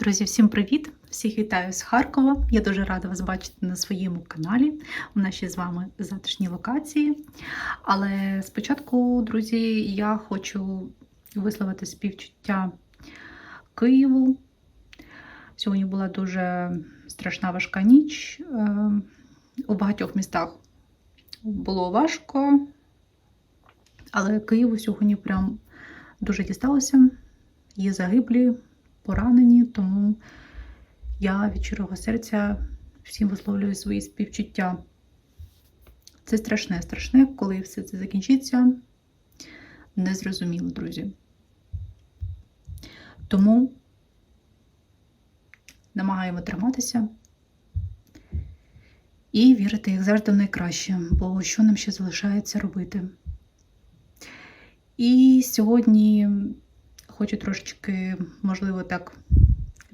Друзі, всім привіт! Всіх вітаю з Харкова. Я дуже рада вас бачити на своєму каналі, у нашій з вами затишній локації. Але спочатку, друзі, я хочу висловити співчуття Києву. Сьогодні була дуже страшна важка ніч. Е, У багатьох містах було важко, але Києву сьогодні прям дуже дісталося. Є загиблі, поранені, тому я від щирого серця всім висловлюю свої співчуття. Це страшне, страшне, коли все це закінчиться, незрозуміло, друзі. Тому намагаємо триматися і вірити, як завжди, в найкраще, бо що нам ще залишається робити. І сьогодні хочу трошечки, можливо, так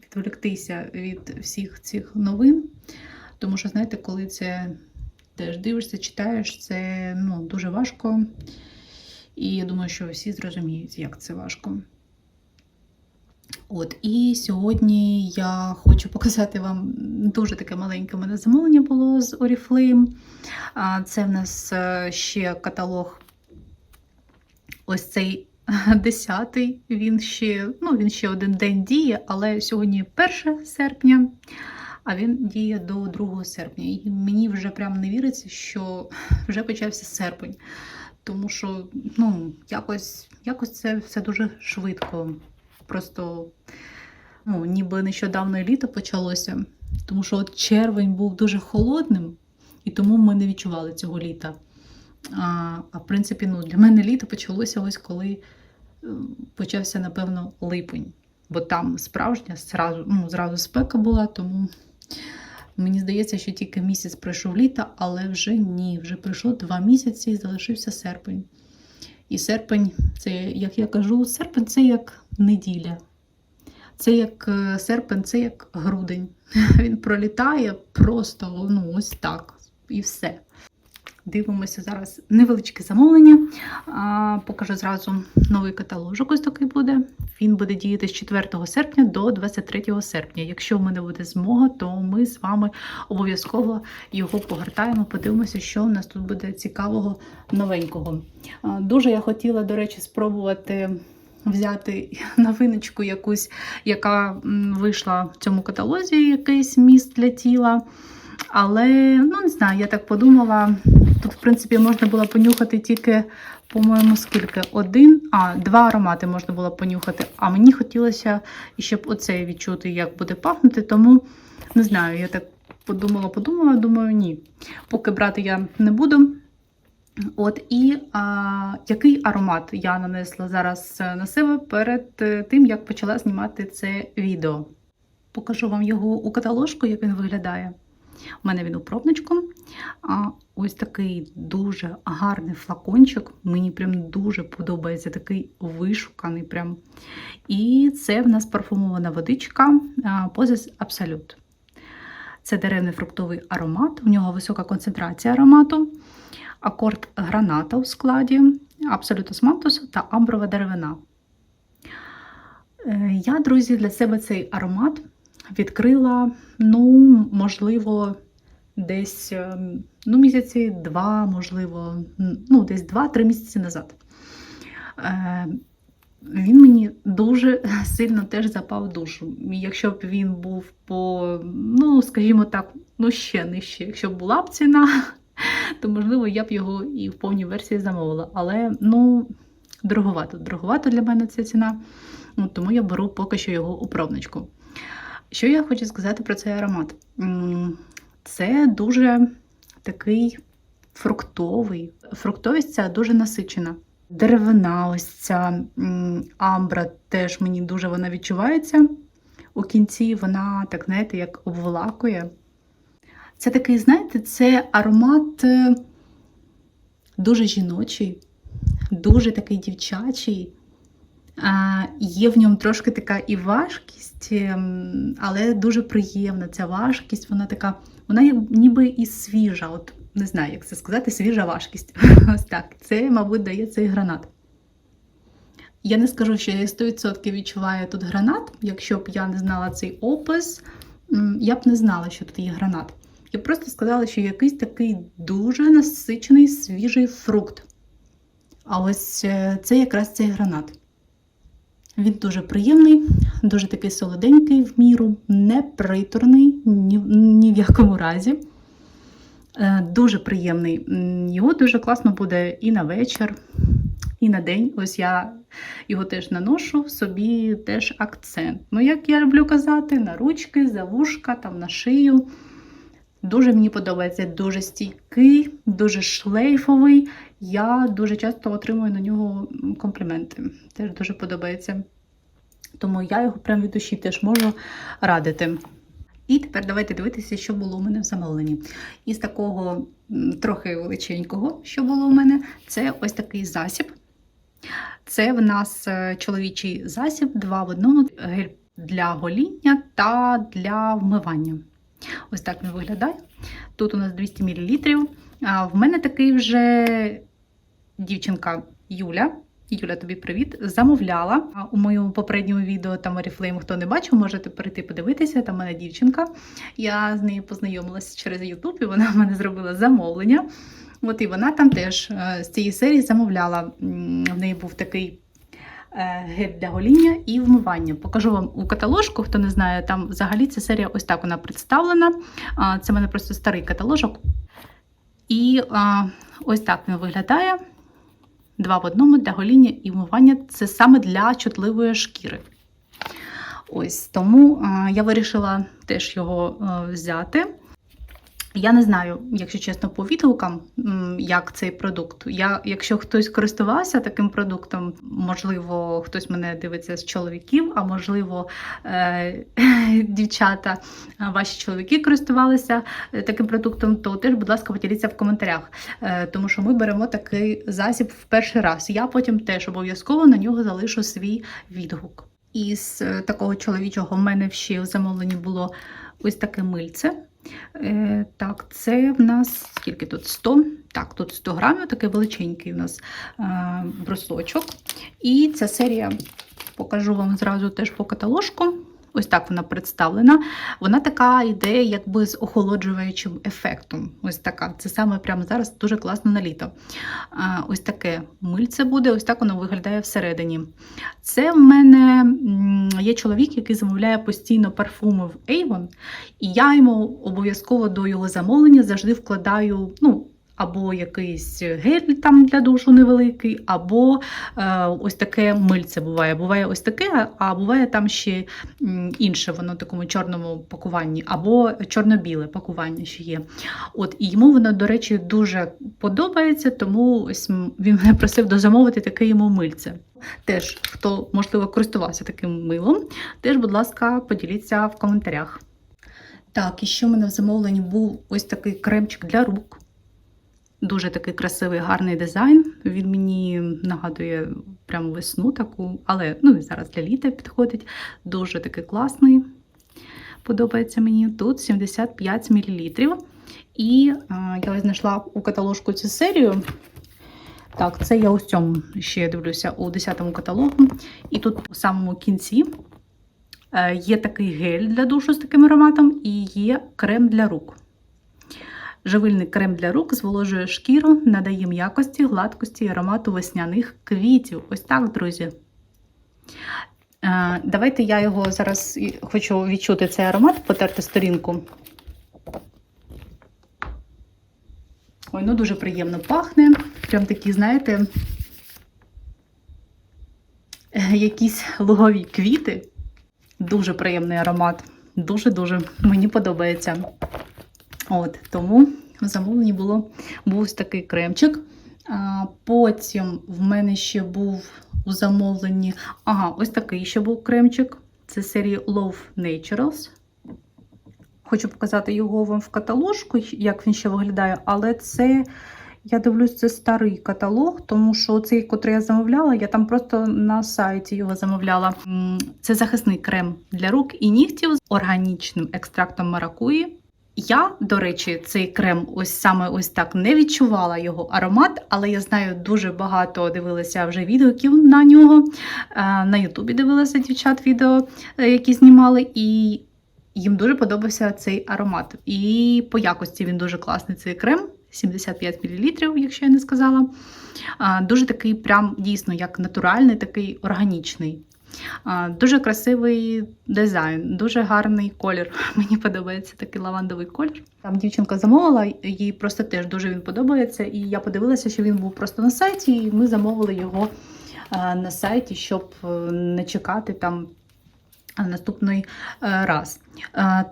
відволіктися від всіх цих новин. Тому що, знаєте, коли це теж дивишся, читаєш, це ну, дуже важко. І я думаю, що всі зрозуміють, як це важко. От, і сьогодні я хочу показати вам дуже таке маленьке мене замовлення було з Oriflame. Це в нас е, ще каталог. Ось цей Десятий, він ще, ну, він ще один день діє, але сьогодні 1 серпня, а він діє до 2 серпня. І мені вже прям не віриться, що вже почався серпень. Тому що ну, якось якось це все дуже швидко. Просто ну, ніби нещодавно літо почалося, тому що от червень був дуже холодним, і тому ми не відчували цього літа. А, а в принципі, ну, для мене літо почалося ось коли е, почався, напевно, липень. Бо там справжня зразу, ну, зразу спека була, тому мені здається, що тільки місяць пройшов літа, але вже ні. Вже пройшло два місяці і залишився серпень. І серпень, це, як я кажу, серпень це як неділя. Це як е, серпень, це як грудень. Він пролітає просто ну, ось так. І все. Дивимося зараз невеличке замовлення. Покажу зразу новий каталожок. Ось такий буде. Він буде діяти з 4 серпня до 23 серпня. Якщо в мене буде змога, то ми з вами обов'язково його погортаємо. Подивимося, що у нас тут буде цікавого новенького. Дуже я хотіла, до речі, спробувати. Взяти новиночку якусь, яка вийшла в цьому каталозі, якийсь міст для тіла. Але, ну, не знаю, я так подумала. Тут, в принципі, можна було понюхати тільки, по-моєму, скільки? Один, а, два аромати можна було понюхати. А мені хотілося, щоб оцей відчути, як буде пахнути. Тому, не знаю, я так подумала, подумала, думаю, ні. Поки брати я не буду. От і а, який аромат я нанесла зараз на себе перед тим, як почала знімати це відео. Покажу вам його у каталожку, як він виглядає. У мене він у пробничку. А ось такий дуже гарний флакончик. Мені прям дуже подобається такий вишуканий. прям. І це в нас парфумована водичка Poses Absolute. Це деревний фруктовий аромат, у нього висока концентрація аромату, акорд граната у складі, абсолютус мантус та амброва деревина. Е, я, друзі, для себе цей аромат відкрила, ну, можливо, десь ну, місяці два, можливо, ну, десь два-три місяці назад. Е, він мені дуже сильно теж запав душу. Якщо б він був по, ну, скажімо так, ну ще нижче, якщо б була б ціна, то, можливо, я б його і в повній версії замовила. Але, ну, дороговато. Дороговато для мене ця ціна. Ну, Тому я беру поки що його у пробничку. Що я хочу сказати про цей аромат? Це дуже такий фруктовий. Фруктовість ця дуже насичена. Деревина, ось ця амбра теж мені дуже вона відчувається. У кінці вона, так, знаєте, як обволакує. Це такий, знаєте, це аромат е, дуже жіночий, дуже такий дівчачий. Є в ньому трошки така і важкість, ем, але дуже приємна. Ця важкість, вона така, вона ніби і свіжа. От Не знаю, як це сказати, свіжа важкість. Ось так. Це, мабуть, дає цей гранат. Я не скажу, що я 100% відчуваю тут гранат. Якщо б я не знала цей опис, я б не знала, що тут є гранат. Я б просто сказала, що якийсь такий дуже насичений свіжий фрукт. А ось е, це якраз цей гранат. Він дуже приємний, дуже такий солоденький в міру, не приторний ні, ні в якому разі. Е, Дуже приємний. Його дуже класно буде і на вечір, і на день. Ось я його теж наношу собі теж акцент. Ну, як я люблю казати, на ручки, за вушка, там на шию. Дуже мені подобається, дуже стійкий, дуже шлейфовий. Я дуже часто отримую на нього компліменти. Теж дуже подобається. Тому я його прям від душі теж можу радити. І тепер давайте дивитися, що було у мене в замовленні. Із такого трохи величенького, що було у мене, це ось такий засіб. Це в нас е, чоловічий засіб, два в одному гель для гоління та для вмивання. Ось так він виглядає. Тут у нас 200 мл. А в мене такий вже дівчинка Юля. Юля, тобі привіт. Замовляла у моєму попередньому відео там Oriflame, хто не бачив, можете перейти подивитися. Там в мене дівчинка. Я з нею познайомилася через YouTube, і вона в мене зробила замовлення. От і вона там теж е, з цієї серії замовляла. В неї був такий гель для гоління і вмивання. Покажу вам у каталожку, хто не знає, там взагалі ця серія ось так вона представлена. Це в мене просто старий каталожок. І ось так він виглядає. Два в одному для гоління і вмивання це саме для чутливої шкіри. Ось тому я вирішила теж його взяти. Я не знаю, якщо чесно, по відгукам, як цей продукт. Я, якщо хтось користувався таким продуктом, можливо, хтось мене дивиться з чоловіків, а можливо, е- дівчата, ваші чоловіки користувалися е, таким продуктом, то теж, будь ласка, поділіться в коментарях, Е, тому що ми беремо такий засіб в перший раз. Я потім теж обов'язково на нього залишу свій відгук. Із такого чоловічого в мене ще в замовленні було ось таке мильце. Е, так, це в нас скільки тут? 100? Так, тут 100 грамів, такий величенький у нас е, брусочок. І ця серія покажу вам зразу теж по каталожку. Ось так вона представлена. Вона така йде якби з охолоджуючим ефектом. Ось така. Це саме прямо зараз дуже класно на літо. Ось таке мильце буде, ось так воно виглядає всередині. Це в мене є чоловік, який замовляє постійно парфуми в Avon, і я йому обов'язково до його замовлення завжди вкладаю. ну, або якийсь гель там для душу невеликий, або е, ось таке мильце буває. Буває ось таке, а буває там ще інше, воно в такому чорному пакуванні, або чорно-біле пакування ще є. От, і йому воно, до речі, дуже подобається, тому ось він мене просив дозамовити таке йому мильце. Теж, хто, можливо, користувався таким милом, теж, будь ласка, поділіться в коментарях. Так, і ще в мене в замовленні був ось такий кремчик для рук. Дуже такий красивий, гарний дизайн. Він мені нагадує прямо весну таку, але ну і зараз для літа підходить. Дуже такий класний. Подобається мені. Тут 75 мл. І а, я знайшла у каталожку цю серію. Так, це я у цьому ще дивлюся у 10-му каталогу. І тут у самому кінці е, є такий гель для душу з таким ароматом, і є крем для рук. Живильний крем для рук зволожує шкіру, надає м'якості, гладкості і аромату весняних квітів. Ось так, друзі. Е, Давайте я його зараз хочу відчути цей аромат, потерти сторінку. Ой, ну дуже приємно пахне. Прям такі, знаєте, якісь лугові квіти. Дуже приємний аромат. Дуже-дуже мені подобається. От, тому в замовленні було був такий кремчик. А, потім в мене ще був у замовленні. Ага, ось такий ще був кремчик. Це серії Love Naturals. Хочу показати його вам в каталожку, як він ще виглядає, але це, я дивлюсь, це старий каталог, тому що цей, котрий я замовляла, я там просто на сайті його замовляла. Це захисний крем для рук і нігтів з органічним екстрактом маракуї. Я, до речі, цей крем ось саме ось так не відчувала його аромат, але я знаю, дуже багато дивилася вже відгуків на нього. Е, На Ютубі дивилася дівчат відео, е, які знімали, і їм дуже подобався цей аромат. І по якості він дуже класний цей крем. 75 мл, якщо я не сказала. Дуже такий, прям дійсно як натуральний, такий органічний. Дуже красивий дизайн, дуже гарний колір. Мені подобається такий лавандовий колір. Там дівчинка замовила, їй просто теж дуже він подобається. І я подивилася, що він був просто на сайті, і ми замовили його на сайті, щоб е, не чекати там наступний е, раз.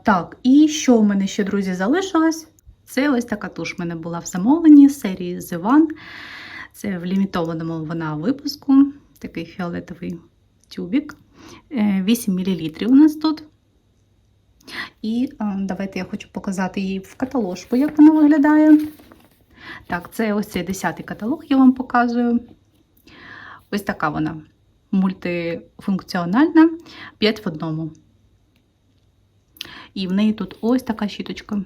Так, і що в мене ще, друзі, залишилось? Це ось така туш в мене була в замовленні серії The One. Це в лімітованому вона випуску. Такий фіолетовий тюбік. Е, 8 мл у нас тут. І давайте я хочу показати її в каталожку, як вона виглядає. Так, це ось цей 10-й каталог, я вам показую. Ось така вона мультифункціональна, 5 в одному. І в неї тут ось така щіточка.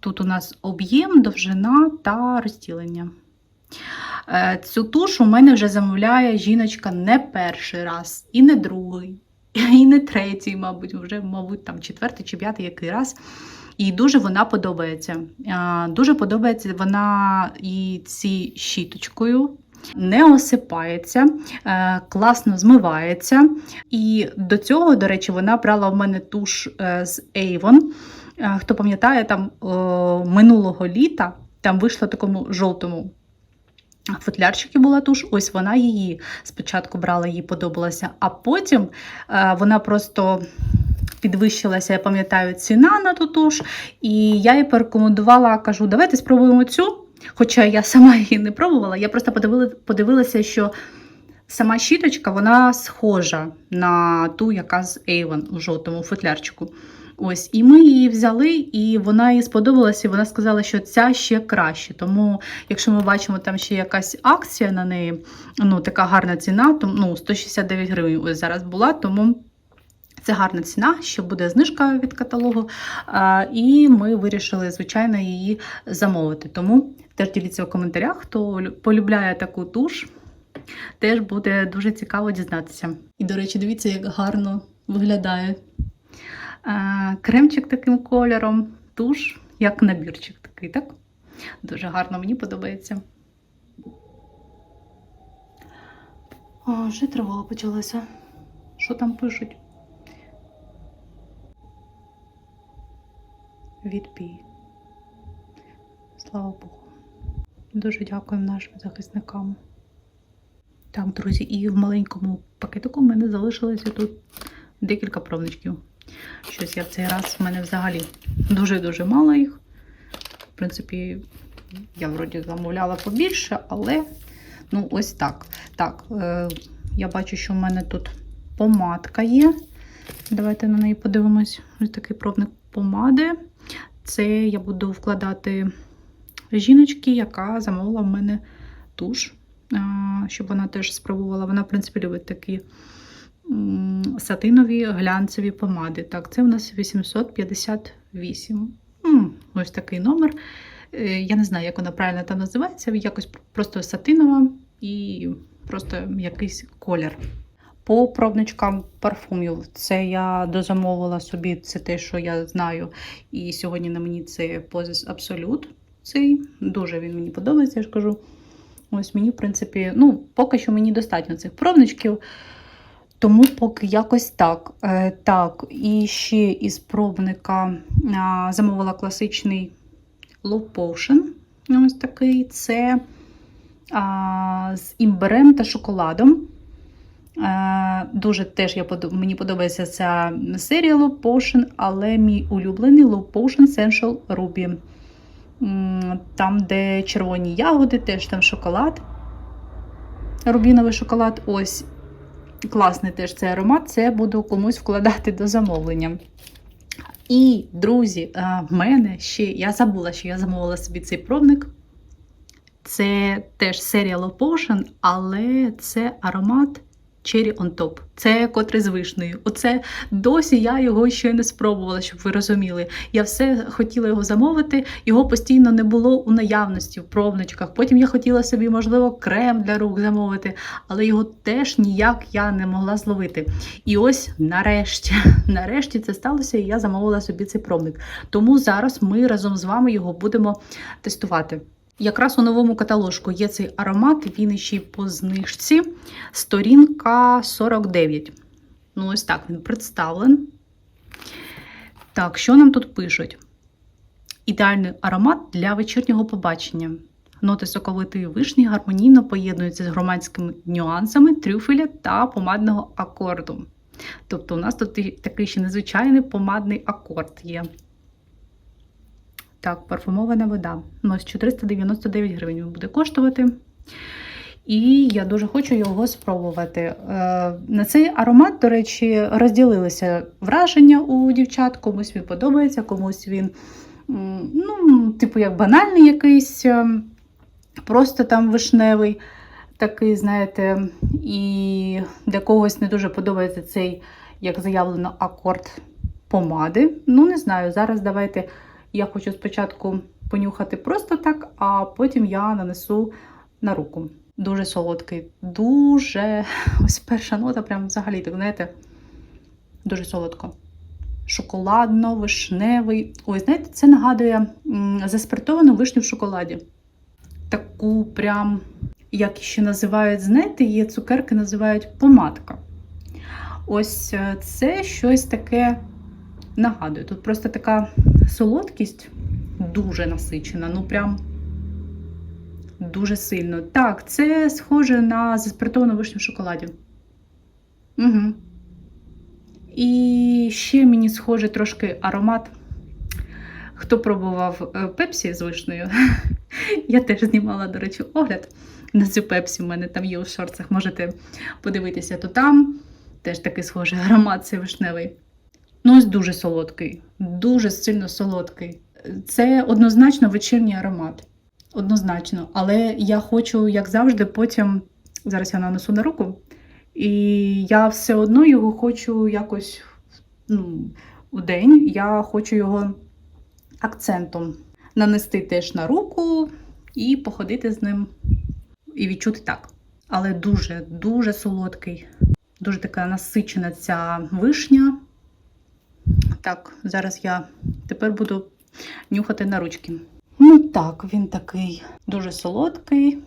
Тут у нас об'єм, довжина та розділення. Е, Цю туш у мене вже замовляє жіночка не перший раз, і не другий, і не третій, мабуть, вже, мабуть, там четвертий чи п'ятий який раз. І дуже вона подобається. Е, Дуже подобається вона і ці щіточкою. Не осипається, е, класно змивається. І до цього, до речі, вона брала в мене туш з Avon. Хто пам'ятає, там минулого літа там вийшла в такому жовтому футлярчику була туш. Ось вона її спочатку брала, їй подобалася, а потім е, вона просто підвищилася, я пам'ятаю, ціна на ту туш. І я їй порекомендувала, кажу, давайте спробуємо цю. Хоча я сама її не пробувала, я просто подивила, подивилася, що сама щіточка вона схожа на ту, яка з Avon у жовтому футлярчику. Ось, і ми її взяли, і вона їй сподобалася, і вона сказала, що ця ще краще. Тому, якщо ми бачимо, там ще якась акція на неї, ну така гарна ціна, то ну, 169 гривень ось зараз була, тому це гарна ціна, що буде знижка від каталогу. І ми вирішили, звичайно, її замовити. Тому теж діліться в коментарях, хто полюбляє таку туш. Теж буде дуже цікаво дізнатися. І, до речі, дивіться, як гарно виглядає Кремчик таким кольором, туш, як набірчик такий, так? Дуже гарно, мені подобається. О, вже тривога почалася. Що там пишуть? Відбій. Слава Богу. Дуже дякуємо нашим захисникам. Так, друзі, і в маленькому пакетику в мене залишилося тут декілька пробничків. Щось я в цей раз в мене взагалі дуже-дуже мало їх. В принципі, я вроді замовляла побільше, але ну ось так. Так, е, я бачу, що в мене тут помадка є. Давайте на неї подивимось. Ось такий пробник помади. Це я буду вкладати жіночки, яка замовила в мене туш, щоб вона теж спробувала. Вона, в принципі, любить такі сатинові глянцеві помади. Так, це у нас 858. М, Ось такий номер. Е, Я не знаю, як вона правильно там називається. Якось просто сатинова і просто якийсь колір. По пробничкам парфумів, це я дозамовила собі, це те, що я знаю. І сьогодні на мені це Позис Абсолют. Цей дуже він мені подобається, я ж кажу. Ось мені, в принципі, ну, поки що мені достатньо цих пробничків. Тому поки якось так. Е, так, і ще із пробника а, замовила класичний Low Potion. Ось такий. Це а, з імбирем та шоколадом. Е, Дуже теж я мені подобається ця серія Low Potion, але мій улюблений Low Potion Essential Ruby. Там, де червоні ягоди, теж там шоколад. Рубіновий шоколад. Ось класний теж цей аромат. Це буду комусь вкладати до замовлення. І, друзі, е, в мене ще я забула, що я замовила собі цей пробник. Це теж серія Low Potion, але це аромат Cherry on top. Це котрий з вишнею. Оце досі я його ще не спробувала, щоб ви розуміли. Я все хотіла його замовити, його постійно не було у наявності в пробничках. Потім я хотіла собі, можливо, крем для рук замовити, але його теж ніяк я не могла зловити. І ось нарешті, нарешті це сталося, і я замовила собі цей пробник. Тому зараз ми разом з вами його будемо тестувати. Якраз у новому каталожку є цей аромат, він ще й по знижці. Сторінка 49. Ну, ось так він представлен. Так, що нам тут пишуть? Ідеальний аромат для вечірнього побачення. Ноти соковитої вишні гармонійно поєднуються з громадськими нюансами трюфеля та помадного акорду. Тобто, у нас тут такий ще незвичайний помадний акорд є. Так, парфумована вода. Ну, ось 499 гривень буде коштувати. І я дуже хочу його спробувати. Е, На цей аромат, до речі, розділилися враження у дівчат. Комусь він подобається, комусь він, ну, типу, як банальний якийсь, е, просто там вишневий. Такий, знаєте, і для когось не дуже подобається цей, як заявлено, акорд помади. Ну, не знаю, зараз давайте я хочу спочатку понюхати просто так, а потім я нанесу на руку. Дуже солодкий, дуже ось перша нота, прям взагалі, так знаєте, дуже солодко. Шоколадно, вишневий. Ой, знаєте, це нагадує заспиртовану вишню в шоколаді. Таку прям, як ще називають, знаєте, є цукерки, називають помадка. Ось е, це щось таке нагадує. Тут просто така солодкість дуже насичена, ну прям дуже сильно. Так, це схоже на заспиртовану вишню в шоколаді. Угу. І ще мені схоже трошки аромат. Хто пробував е, пепсі з вишнею? Я теж знімала, до речі, огляд на цю пепсі. У мене там є у шорцах, можете подивитися, то там теж такий схожий аромат цей вишневий. Ну, ось дуже солодкий, дуже сильно солодкий. Це однозначно вечірній аромат. Однозначно. Але я хочу, як завжди, потім. Зараз я нанесу на руку, і я все одно його хочу якось ну, у день. Я хочу його акцентом нанести теж на руку і походити з ним і відчути так. Але дуже, дуже солодкий, дуже така насичена ця вишня. Так, зараз я тепер буду нюхати на ручки. Ну так, він такий дуже солодкий,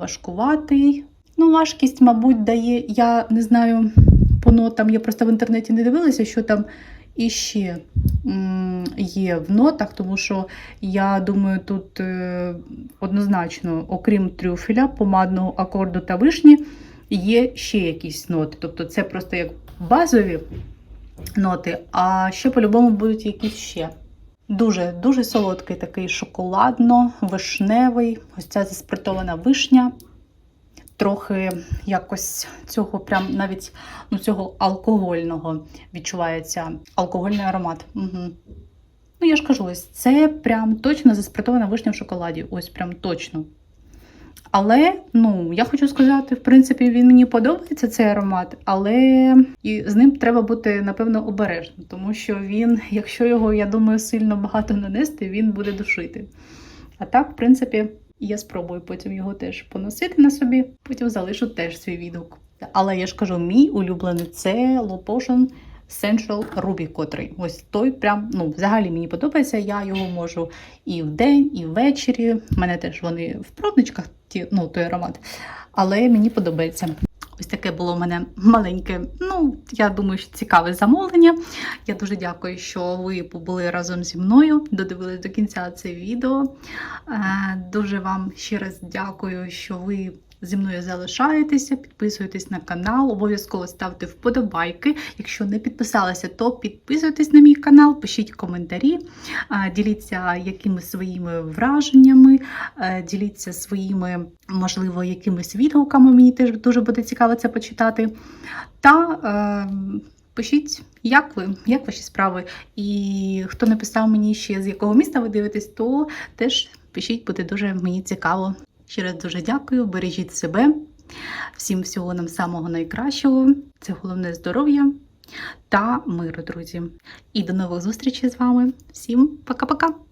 важкуватий. Ну, важкість, мабуть, дає. Я не знаю по нотам, я просто в інтернеті не дивилася, що там іще є в нотах, тому що я думаю, тут е, однозначно, окрім трюфеля, помадного акорду та вишні, є ще якісь ноти. Тобто це просто як базові ноти, а ще по-любому будуть якісь ще. Дуже дуже солодкий, такий шоколадно-вишневий. Ось ця заспиртована вишня. Трохи якось цього, прям навіть ну, цього алкогольного відчувається алкогольний аромат. Угу. Ну, я ж кажу, ось це прям точно заспиртована вишня в шоколаді. Ось прям точно. Але, ну, я хочу сказати, в принципі, він мені подобається цей аромат, але і з ним треба бути, напевно, обережним, тому що він, якщо його, я думаю, сильно багато нанести, він буде душити. А так, в принципі, я спробую потім його теж поносити на собі, потім залишу теж свій відгук. Але я ж кажу, мій улюблений це Potion Central Ruby, котрий. Ось той прям, ну, взагалі мені подобається. Я його можу і вдень, і ввечері. У мене теж вони в пробничках, ті, ну, той аромат. Але мені подобається. Ось таке було у мене маленьке, ну, я думаю, що цікаве замовлення. Я дуже дякую, що ви побули разом зі мною, додивились до кінця це відео. Е, Дуже вам ще раз дякую, що ви зі мною залишаєтеся, підписуйтесь на канал, обов'язково ставте вподобайки. Якщо не підписалися, то підписуйтесь на мій канал, пишіть коментарі, діліться якимись своїми враженнями, діліться своїми, можливо, якимись відгуками. Мені теж дуже буде цікаво це почитати. Та е, пишіть, як ви, як ваші справи. І хто написав мені ще з якого міста ви дивитесь, то теж пишіть, буде дуже мені цікаво. Ще раз дуже дякую, бережіть себе Всім всього нам самого найкращого. Це головне здоров'я та миру, друзі. І до нових зустрічей з вами. Всім пока-пока!